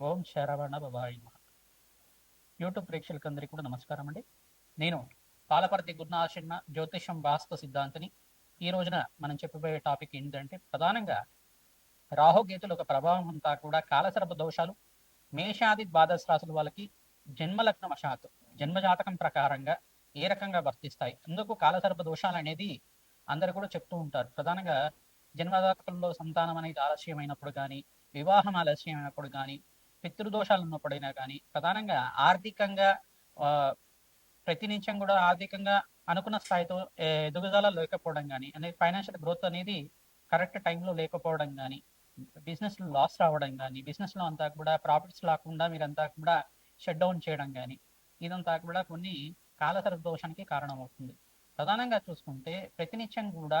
ఓం శరవణ బాబాయ్ యూట్యూబ్ ప్రేక్షకులందరికీ కూడా నమస్కారం అండి. నేను పాలపర్తి గురునాశన్న జ్యోతిషం వాస్తు సిద్ధాంతిని. ఈ రోజున మనం చెప్పబోయే టాపిక్ ఏంటంటే ప్రధానంగా రాహుకేతుల ఒక ప్రభావం అంతా కూడా కాలసర్ప దోషాలు మేషాది ద్వాదశ రాసుల వాళ్ళకి జన్మలగ్న వశాత్ జన్మజాతకం ప్రకారంగా ఏ రకంగా వర్తిస్తాయి అందుకు కాలసర్ప దోషాలు అనేది అందరు కూడా చెప్తూ ఉంటారు. ప్రధానంగా జన్మజాతకంలో సంతానం అనేది ఆలస్యమైనప్పుడు కానీ వివాహం ఆలస్యమైనప్పుడు కానీ పితృదోషాలు ఉన్నప్పుడైనా కానీ ప్రధానంగా ఆర్థికంగా ఆ, ప్రతినిత్యం కూడా ఆర్థికంగా అనుకున్న స్థాయితో ఎదుగుదల లేకపోవడం కానీ అనేది ఫైనాన్షియల్ గ్రోత్ అనేది కరెక్ట్ టైంలో లేకపోవడం కానీ బిజినెస్ లాస్ రావడం కానీ బిజినెస్లో అంతా కూడా ప్రాఫిట్స్ రాకుండా మీరంతా కూడా షట్ డౌన్ చేయడం కానీ ఇదంతా కూడా కొన్ని కాలసర దోషానికి కారణమవుతుంది. ప్రధానంగా చూసుకుంటే ప్రతినిత్యం కూడా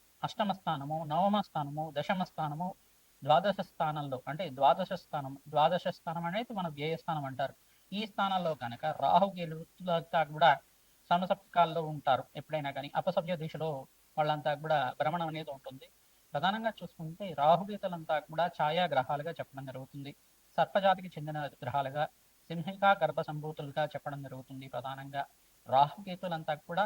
అష్టమ స్థానము నవమ స్థానము దశమ స్థానము ద్వాదశ స్థానంలో అంటే ద్వాదశ స్థానం ద్వాదశ స్థానం అనేది మన వ్యయ స్థానం అంటారు. ఈ స్థానాల్లో కనుక రాహు గెలుతా కూడా సమసప్తకాల్లో ఉంటారు. ఎప్పుడైనా కానీ అపసభ్య దిశలో వాళ్ళంతా కూడా భ్రమణం అనేది ఉంటుంది. ప్రధానంగా చూసుకుంటే రాహుగీతలంతా కూడా ఛాయా గ్రహాలుగా చెప్పడం జరుగుతుంది. సర్పజాతికి చెందిన గ్రహాలుగా సింహిక గర్భ సంభూతులుగా చెప్పడం జరుగుతుంది ప్రధానంగా. రాహుకేతులంతా కూడా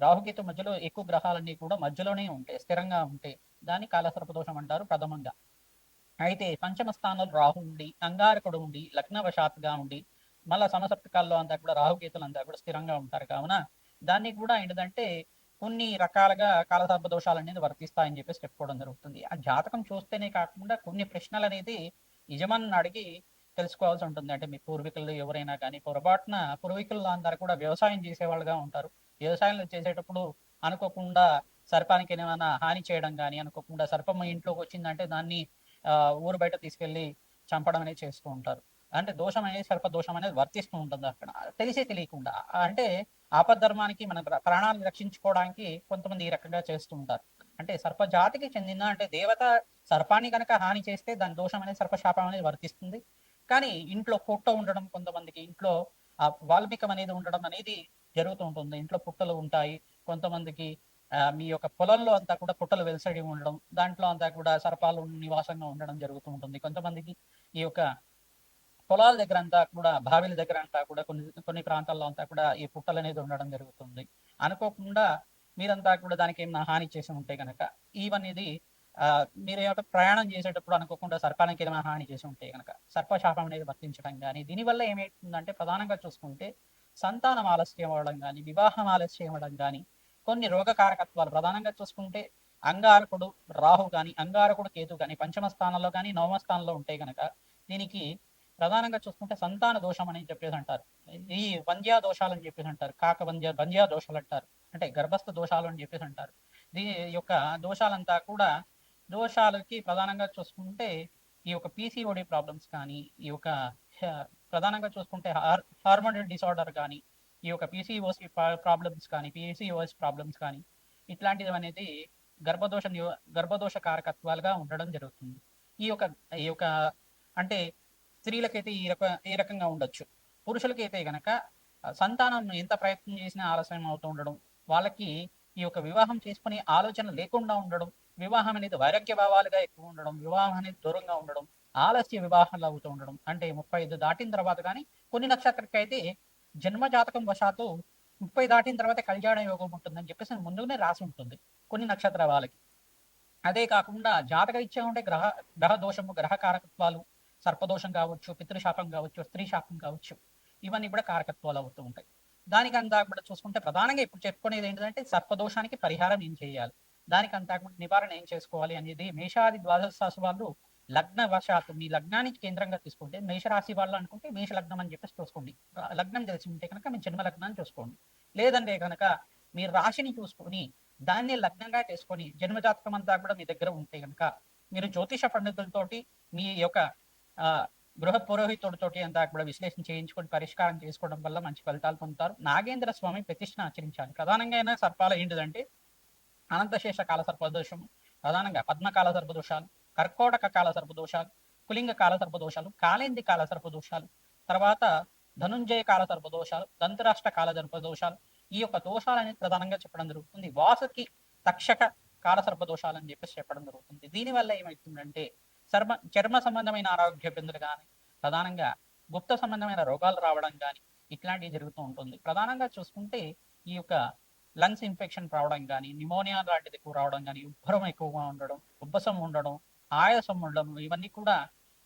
రాహుకేతు మధ్యలో ఎక్కువ గ్రహాలన్నీ కూడా మధ్యలోనే ఉంటాయి స్థిరంగా ఉంటాయి దాన్ని కాలసర్ప దోషం అంటారు ప్రథమంగా. అయితే పంచమ స్థానంలో రాహు ఉండి అంగారకుడు ఉండి లగ్నవశాత్గా ఉండి మళ్ళా సమసప్తకాల్లో అంతా కూడా రాహుకేతులు అంతా కూడా స్థిరంగా ఉంటారు కావున దాన్ని కూడా ఏంటంటే కొన్ని రకాలుగా కాలసర్ప దోషాలు అనేది వర్తిస్తాయని చెప్పేసి చెప్పుకోవడం జరుగుతుంది. ఆ జాతకం చూస్తేనే కాకుండా కొన్ని ప్రశ్నలు అనేది యజమాని అడిగి తెలుసుకోవాల్సి ఉంటుంది. అంటే మీ పూర్వీకులు ఎవరైనా కానీ పొరపాటున పూర్వీకులు అందరూ కూడా వ్యవసాయం చేసేవాళ్ళుగా ఉంటారు. వ్యవసాయంలో చేసేటప్పుడు అనుకోకుండా సర్పానికి ఏమైనా హాని చేయడం కానీ అనుకోకుండా సర్పం ఇంట్లోకి వచ్చిందంటే దాన్ని ఆ, ఊరు బయట తీసుకెళ్ళి చంపడం అనేది చేస్తూ ఉంటారు. అంటే దోషం అనేది సర్ప దోషం అనేది వర్తిస్తూ ఉంటుంది అక్కడ. తెలిసే తెలియకుండా. అంటే ఆపద్ధర్మానికి మన ప్రాణాలను రక్షించుకోవడానికి కొంతమంది ఈ రకంగా చేస్తూ ఉంటారు. అంటే సర్ప జాతికి చెందిన అంటే దేవత సర్పాన్ని కనుక హాని చేస్తే దాని దోషం అనేది సర్పశాపం అనేది వర్తిస్తుంది. కానీ ఇంట్లో ఫోటో ఉండడం కొంతమందికి ఇంట్లో ఆ వాల్మీకం అనేది ఉండడం అనేది జరుగుతూ ఉంటుంది ఇంట్లో పుట్టలు ఉంటాయి. కొంతమందికి మీ యొక్క పొలంలో అంతా కూడా పుట్టలు వెలసడి ఉండడం దాంట్లో అంతా కూడా సర్పాలు నివాసంగా ఉండడం జరుగుతూ ఉంటుంది కొంతమందికి ఈ యొక్క పొలాల దగ్గర అంతా కూడా బావిల దగ్గర అంతా కూడా కొన్ని కొన్ని ప్రాంతాల్లో అంతా కూడా ఈ పుట్టలు అనేది ఉండడం జరుగుతుంది. అనుకోకుండా మీరంతా కూడా దానికి ఏమైనా హాని చేసి ఉంటే కనుక ఇవన్నీ ఆ, మీరు ఏమంటే ప్రయాణం చేసేటప్పుడు అనుకోకుండా సర్పానికి ఏమైనా హాని చేసి ఉంటే కనుక సర్పశాపం అనేది వర్తించడం కానీ దీనివల్ల ఏమవుతుందంటే ప్రధానంగా చూసుకుంటే సంతానం ఆలస్యం అవ్వడం కానీ వివాహం ఆలస్యం అవ్వడం కానీ కొన్ని రోగకారకత్వాలు ప్రధానంగా చూసుకుంటే అంగారకుడు రాహు కానీ అంగారకుడు కేతు కానీ పంచమ స్థానంలో కానీ నవమ స్థానంలో ఉంటే కనుక దీనికి ప్రధానంగా చూసుకుంటే సంతాన దోషం అని చెప్పేసి అంటారు. ఈ వంజ్యా దోషాలు అని చెప్పేసి అంటారు. కాక వంజ్య వంజ్యా దోషాలు అంటారు. అంటే గర్భస్థ దోషాలు అని చెప్పేసి అంటారు. దీని యొక్క దోషాలంతా కూడా దోషాలకి ప్రధానంగా చూసుకుంటే ఈ యొక్క పీసీఓడి ప్రాబ్లమ్స్ కానీ ఈ యొక్క ప్రధానంగా చూసుకుంటే హార్ హార్మోనల్ డిసార్డర్ కానీ ఈ యొక్క పీసీఓసి ప్రాబ్లమ్స్ కానీ పీసీఓఎస్ ప్రాబ్లమ్స్ కానీ ఇట్లాంటివి అనేది గర్భదోష గర్భదోష కారకత్వాలుగా ఉండడం జరుగుతుంది. ఈ యొక్క ఈ యొక్క అంటే స్త్రీలకైతే ఈ రక ఈ రకంగా ఉండొచ్చు. పురుషులకైతే గనక సంతానం ఎంత ప్రయత్నం చేసినా ఆలస్యం అవుతూ ఉండడం వాళ్ళకి ఈ యొక్క వివాహం చేసుకునే ఆలోచన లేకుండా ఉండడం వివాహం అనేది వైరాగ్య భావాలుగా ఎక్కువ ఉండడం వివాహం అనేది దూరంగా ఉండడం ఆలస్య వివాహాలు అవుతూ ఉండడం. అంటే ముప్పై ఐదు దాటిన తర్వాత కానీ కొన్ని నక్షత్రకి అయితే జన్మ జాతకం వశాత్తు ముప్పై దాటిన తర్వాత కళ్యాణ యోగం ఉంటుందని చెప్పేసి ముందుగానే రాసి ఉంటుంది కొన్ని నక్షత్ర వాళ్ళకి. అదే కాకుండా జాతక ఇచ్చే ఉండే గ్రహ గ్రహ దోషము గ్రహ కారకత్వాలు సర్పదోషం కావచ్చు పితృశాపం కావచ్చు స్త్రీ శాపం కావచ్చు ఇవన్నీ కూడా కారకత్వాలు అవుతూ ఉంటాయి. దానికంతా కూడా చూసుకుంటే ప్రధానంగా ఇప్పుడు చెప్పుకునేది ఏంటంటే సర్పదోషానికి పరిహారం ఏం చేయాలి? దానికంతా కూడా నివారణ ఏం చేసుకోవాలి అనేది మేషాది ద్వాదశ రాశి వాళ్ళు లగ్న వశాత్తు మీ లగ్నానికి కేంద్రంగా తీసుకుంటే మేషరాశి వాళ్ళు అనుకుంటే మేష లగ్నం అని చెప్పేసి చూసుకోండి. లగ్నం తెలిసి ఉంటే కనుక మీ జన్మ లగ్నాన్ని చూసుకోండి. లేదంటే కనుక మీ రాశిని చూసుకొని దాన్ని లగ్నంగా చేసుకొని జన్మజాతకం అంతా కూడా మీ దగ్గర ఉంటే కనుక మీరు జ్యోతిష పండితులతోటి మీ యొక్క ఆ గృహ పురోహితుడితోటి అంతా కూడా విశ్లేషణ చేయించుకొని పరిష్కారం చేసుకోవడం వల్ల మంచి ఫలితాలు పొందుతారు. నాగేంద్ర స్వామి ప్రతిష్ఠను ఆచరించాలి. ప్రధానంగా అయినా సర్పాలు ఏంటిదంటే అనంతశేష కాల సర్పదోషం ప్రధానంగా పద్మకాల సర్పదోషాలు కర్కోటక కాల సర్పదోషాలు కులింగ కాల సర్పదోషాలు కాలేంది కాల సర్పదోషాలు తర్వాత ధనుంజయ కాల సర్పదోషాలు దంతరాష్ట్ర కాల సర్పదోషాలు ఈ యొక్క దోషాలని ప్రధానంగా చెప్పడం జరుగుతుంది. వాసుకి తక్షక కాల సర్పదోషాలు అని చెప్పేసి చెప్పడం జరుగుతుంది. దీనివల్ల ఏమవుతుందంటే చర్మ చర్మ సంబంధమైన ఆరోగ్య ఇబ్బందులు కానీ ప్రధానంగా గుప్త సంబంధమైన రోగాలు రావడం కానీ ఇట్లాంటివి జరుగుతూ ఉంటుంది. ప్రధానంగా చూసుకుంటే ఈ యొక్క లంగ్స్ ఇన్ఫెక్షన్ రావడం కానీ నిమోనియా లాంటిది ఎక్కువ రావడం కానీ ఉబ్బరం ఎక్కువగా ఉండడం ఉబ్బసం ఉండడం ఆయాసం ఉండడం ఇవన్నీ కూడా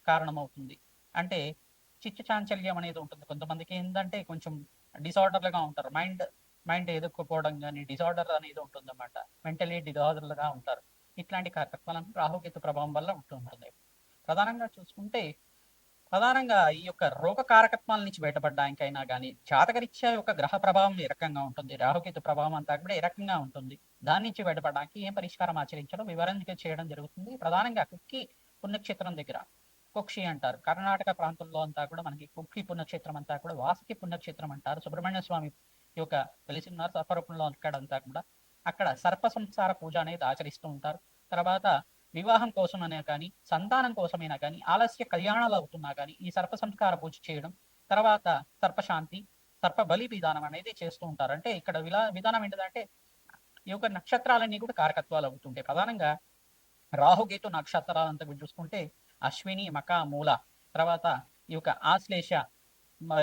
కారణమవుతుంది. అంటే చిత్త చాంచల్యం అనేది ఉంటుంది. కొంతమందికి ఏంటంటే కొంచెం డిసార్డర్లుగా ఉంటారు. మైండ్ మైండ్ ఎదుర్కోపోవడం కానీ డిసార్డర్ అనేది ఉంటుంది అన్నమాట మెంటలీ డిసార్డర్లుగా ఉంటారు. ఇట్లాంటి కార్యక్రమాలను రాహుకేతు ప్రభావం వల్ల ఉంటూ ఉంటుంది ప్రధానంగా చూసుకుంటే ప్రధానంగా ఈ యొక్క రోగ కారకత్వాల నుంచి బయటపడడానికైనా కానీ జాతకరీత్యా యొక్క గ్రహ ప్రభావం ఏ రకంగా ఉంటుంది? రాహుకేతు ప్రభావం అంతా కూడా ఏ రకంగా ఉంటుంది? దాని నుంచి బయటపడడానికి ఏం పరిష్కారం ఆచరించడం వివరంగా చేయడం జరుగుతుంది. ప్రధానంగా కుక్కి పుణ్యక్షేత్రం దగ్గర. కుక్షి అంటారు. కర్ణాటక ప్రాంతంలో అంతా కూడా మనకి కుక్కి పుణ్యక్షేత్రం అంతా కూడా వాసుకి పుణ్యక్షేత్రం అంటారు. సుబ్రహ్మణ్య స్వామి యొక్క వెలిసి ఉన్నారు. సర్పరూపంలో అక్కడంతా కూడా. అక్కడ సర్ప సంసార పూజ అనేది ఆచరిస్తూ ఉంటారు. తర్వాత వివాహం కోసమైనా కానీ సంతానం కోసమైనా కానీ ఆలస్య కళ్యాణాలు అవుతున్నా కానీ ఈ సర్ప సంస్కార పూజ చేయడం తర్వాత సర్పశాంతి సర్ప బలి విధానం అనేది చేస్తూ ఉంటారు. అంటే ఇక్కడ విలా విధానం ఏంటంటే ఈ యొక్క నక్షత్రాలన్నీ కూడా కారకత్వాలు అవుతుంటాయి ప్రధానంగా రాహుకేతు నక్షత్రాలంతా కూడా చూసుకుంటే అశ్విని మక మూల తర్వాత ఈ యొక్క ఆశ్లేష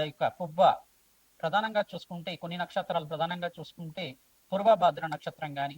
యొక్క పువ్వ ప్రధానంగా చూసుకుంటే కొన్ని నక్షత్రాలు ప్రధానంగా చూసుకుంటే పూర్వభద్ర నక్షత్రం కానీ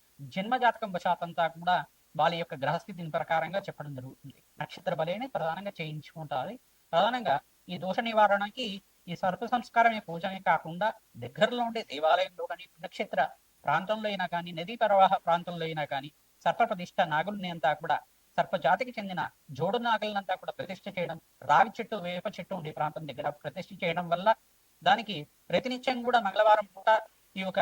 జన్మ జాతకం వశాతంతా కూడా వాళ్ళ యొక్క గ్రహస్థితిని ప్రకారంగా చెప్పడం జరుగుతుంది. నక్షత్ర బలిని ప్రధానంగా చేయించుకుంటారు. ప్రధానంగా ఈ దోష నివారణకి ఈ సర్ప సంస్కారమే పూజనే కాకుండా దగ్గరలో ఉండే దేవాలయంలో కానీ పుణ్యక్షేత్ర ప్రాంతంలో అయినా కానీ నదీ ప్రవాహ ప్రాంతంలో అయినా కానీ సర్ప ప్రతిష్ట నాగుల్ని అంతా కూడా సర్ప జాతికి చెందిన జోడు నాగులనంతా కూడా ప్రతిష్ఠ చేయడం రావి చెట్టు వేప చెట్టు ఉండే ప్రాంతం దగ్గర ప్రతిష్ఠ చేయడం వల్ల దానికి ప్రతినిత్యం కూడా మంగళవారం పూట ఈ యొక్క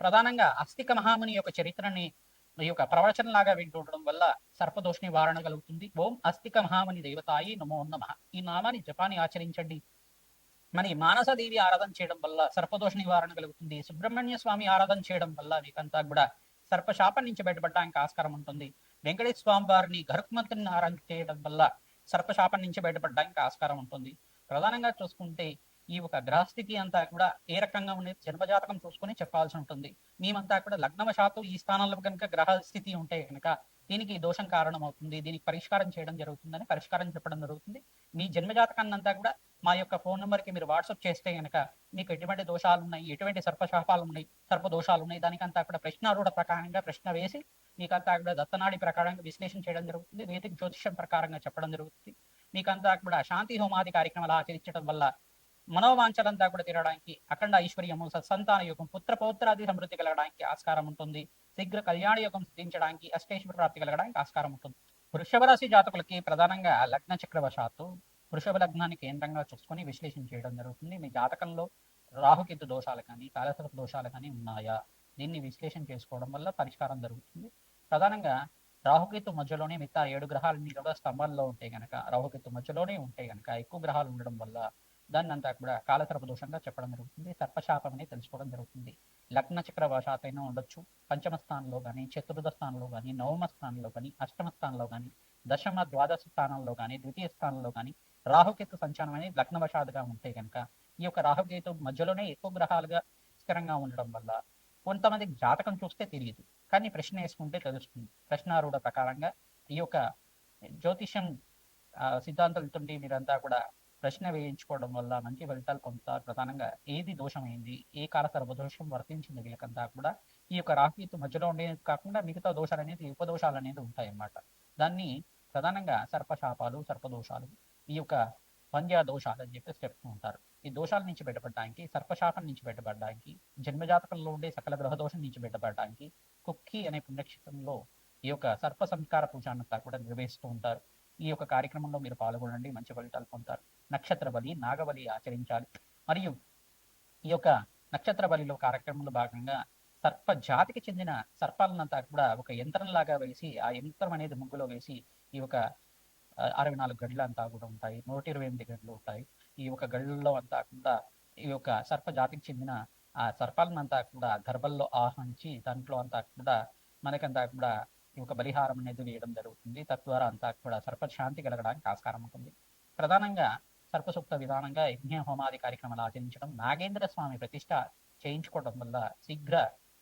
ప్రధానంగా అస్తిక మహాముని యొక్క చరిత్రని ఈ యొక్క ప్రవచనలాగా వింటుండడం వల్ల సర్పదోష నివారణ కలుగుతుంది. ఓం అస్తిక మహాముని దేవతాయి నమో నమ. ఈ నామాన్ని జపాన్ని ఆచరించండి. మరి మానసదేవి ఆరాధన చేయడం వల్ల సర్పదోష నివారణ కలుగుతుంది. సుబ్రహ్మణ్య స్వామి ఆరాధన చేయడం వల్ల మీకంతా కూడా సర్పశాపం నుంచి బయటపడడానికి ఆస్కారం ఉంటుంది. వెంకటేశ్వర స్వామి వారిని గరుక్మంతుని ఆరాధన చేయడం వల్ల సర్పశాపం నుంచి బయటపడడానికి ఆస్కారం ఉంటుంది. ప్రధానంగా చూసుకుంటే ఈ ఒక గ్రహస్థితి అంతా కూడా ఏ రకంగా ఉండేది జన్మజాతకం చూసుకొని చెప్పాల్సి ఉంటుంది. మేమంతా కూడా లగ్నవశాత్తు ఈ స్థానంలో కనుక గ్రహ స్థితి ఉంటే కనుక దీనికి దోషం కారణం అవుతుంది దీనికి పరిష్కారం చేయడం జరుగుతుందని పరిష్కారం చెప్పడం జరుగుతుంది. మీ జన్మజాతకాన్ని అంతా కూడా మా యొక్క ఫోన్ నెంబర్కి మీరు వాట్సాప్ చేస్తే గనక మీకు ఎటువంటి దోషాలు ఉన్నాయి ఎటువంటి సర్పశాపాలు ఉన్నాయి సర్ప దోషాలు ఉన్నాయి దానికంతా కూడా ప్రశ్నారూఢ ప్రకారంగా ప్రశ్న వేసి మీకంతా కూడా దత్తనాడి ప్రకారంగా విశ్లేషణ చేయడం జరుగుతుంది. వేదిక జ్యోతిషం ప్రకారంగా చెప్పడం జరుగుతుంది. మీకంతా కూడా శాంతి హోమాది కార్యక్రమాలు ఆచరించడం వల్ల మనోవాంఛలంతా కూడా తీరడానికి అఖండ ఐశ్వర్యము సత్సంతాన యోగం పుత్ర పౌత్రాది సమృద్ధి కలగడానికి ఆస్కారం ఉంటుంది. శీఘ్ర కళ్యాణ యోగం సిద్ధించడానికి అష్టేశ్వర ప్రాప్తి కలగడానికి ఆస్కారం ఉంటుంది. వృషభ రాశి జాతకులకి ప్రధానంగా లగ్న చక్రవశాత్తు వృషభ లగ్నాన్ని కేంద్రంగా చూసుకొని విశ్లేషణ చేయడం జరుగుతుంది. మీ జాతకంలో రాహుకేతు దోషాలు కానీ కాలసర్ప దోషాలు కానీ ఉన్నాయా? దీన్ని విశ్లేషణ చేసుకోవడం వల్ల పరిష్కారం జరుగుతుంది. ప్రధానంగా రాహుకేతు మధ్యలోనే మిగతా ఏడు గ్రహాలు కూడా స్తంభాల్లో ఉంటే గనక రాహుకేతు మధ్యలోనే ఉంటే గనక ఎక్కువ గ్రహాలు ఉండడం వల్ల దాన్ని అంతా కూడా కాలసర్ప దోషంగా చెప్పడం జరుగుతుంది. సర్పశాపం అనేది తెలుసుకోవడం జరుగుతుంది. లగ్న చక్ర వశాత్ అయినా ఉండొచ్చు. పంచమ స్థానంలో కానీ చతుర్థ స్థానంలో కానీ నవమ స్థానంలో కానీ అష్టమ స్థానంలో కానీ దశమ ద్వాదశ స్థానంలో కానీ ద్వితీయ స్థానంలో కానీ రాహుకేతు సంచారం అనేది లగ్నవశాదుగా ఉంటే కనుక ఈ యొక్క రాహుకేతు మధ్యలోనే ఎక్కువ గ్రహాలుగా స్థిరంగా ఉండడం వల్ల కొంతమంది జాతకం చూస్తే తెలియదు. కానీ ప్రశ్న వేసుకుంటే తెలుస్తుంది. ప్రశ్నారూఢ ప్రకారంగా ఈ యొక్క జ్యోతిషం సిద్ధాంతాలతో మీరంతా కూడా ప్రశ్న వేయించుకోవడం వల్ల మంచి ఫలితాలు పొందుతారు. ప్రధానంగా ఏది దోషమైంది? ఏ కాల సర్వదోషం వర్తించింది వీళ్ళకంతా కూడా? ఈ యొక్క రాహుకేతు మధ్యలో ఉండేది కాకుండా మిగతా దోషాలు అనేది ఉపదోషాలు అనేది ఉంటాయన్నమాట. దాన్ని ప్రధానంగా సర్పశాపాలు సర్పదోషాలు ఈ యొక్క పంద్య దోషాలు అని చెప్పి చెప్తూ ఉంటారు. ఈ దోషాల నుంచి బయటపడడానికి సర్పశాపం నుంచి బయటపడడానికి జన్మజాతకంలో ఉండే సకల గ్రహ దోషం నుంచి బయటపడడానికి కుక్కి అనే పుణ్యక్షేత్రంలో ఈ యొక్క సర్ప సంస్కార పూజానంతా కూడా నిర్వహిస్తూ ఉంటారు. ఈ యొక్క కార్యక్రమంలో మీరు పాల్గొనండి. మంచి ఫలితాలు పొందుతారు. నక్షత్ర బలి నాగబలి ఆచరించాలి. మరియు ఈ యొక్క నక్షత్ర బలిలో కార్యక్రమంలో భాగంగా సర్ప జాతికి చెందిన సర్పాలనంతా కూడా ఒక యంత్రంలాగా వేసి ఆ యంత్రం అనేది ముగ్గులో వేసి ఈ యొక్క అరవై నాలుగు గడ్లు అంతా కూడా ఉంటాయి. నూట ఇరవై ఎనిమిది గడ్లు ఉంటాయి. ఈ యొక్క గడ్లలో అంతా కూడా ఈ యొక్క సర్ప జాతికి చెందిన ఆ సర్పాలనంతా కూడా గర్భల్లో ఆహ్వానించి దాంట్లో అంతా కూడా మనకంతా కూడా ఈ యొక్క బలిహారం అనేది వేయడం జరుగుతుంది. తద్వారా అంతా కూడా సర్పశాంతి కలగడానికి ఆస్కారం ఉంటుంది. ప్రధానంగా సర్పసూక్త విధానంగా యజ్ఞ హోమాది కార్యక్రమాలు ఆచరించడం నాగేంద్ర స్వామి ప్రతిష్ట చేయించుకోవడం వల్ల శీఘ్ర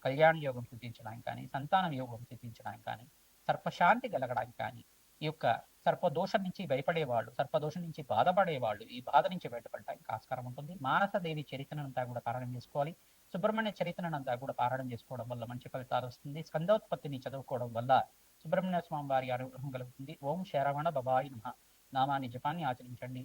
కళ్యాణ యోగం సిద్ధించడానికి కానీ సంతానం యోగం సిద్ధించడానికి కానీ సర్పశాంతి కలగడానికి కానీ ఈ యొక్క సర్పదోషం నుంచి భయపడేవాళ్ళు సర్పదోషం నుంచి బాధపడేవాళ్ళు ఈ బాధ నుంచి బయటపడడానికి ఆస్కారం ఉంటుంది. మానసదేవి చరిత్రనంతా కూడా పారాయణం చేసుకోవాలి. సుబ్రహ్మణ్య చరిత్రనంతా కూడా పారాయణం చేసుకోవడం వల్ల మంచి ఫలితాలు వస్తుంది. స్కందోత్పత్తిని చదువుకోవడం వల్ల సుబ్రహ్మణ్య స్వామి వారి అనుగ్రహం కలుగుతుంది. ఓం శరవణ బబాయి నమ. నామాన్ని జపాన్ని ఆచరించండి.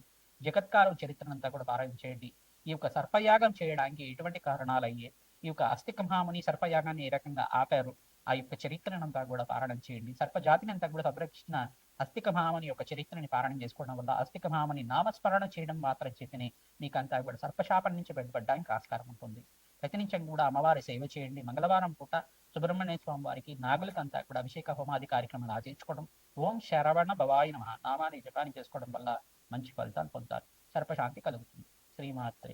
జగత్కారు చరిత్రనంతా కూడా పారాయణ చేయండి. ఈ యొక్క సర్పయాగం చేయడానికి ఎటువంటి కారణాలు అయ్యే ఈ యొక్క అస్థికమహాముని సర్పయాగాన్ని ఏ రకంగా ఆపారు? ఆ యొక్క చరిత్రనంతా కూడా పారాయణం చేయండి. సర్పజాతిని అంతా కూడా సంరక్షించిన అస్థికమహామని యొక్క చరిత్రని పారాయణం చేసుకోవడం వల్ల అస్థికమహామని నామస్మరణ చేయడం మాత్రం చేతనే మీకంతా కూడా సర్పశాపం నుంచి బయటపడడానికి ఆస్కారం ఉంటుంది. ప్రతినిత్యం కూడా అమ్మవారి సేవ చేయండి. మంగళవారం పూట సుబ్రహ్మణ్య స్వామి వారికి నాగులకంతా కూడా అభిషేక హోమాది కార్యక్రమాలు ఆచరించుకోవడం ఓం శరవణ భవాయి నమ నామాన్ని జపాన్ని చేసుకోవడం వల్ల మంచి ఫలితాలు పొందాలి. సర్పశాంతి కలుగుతుంది. శ్రీమాత్రే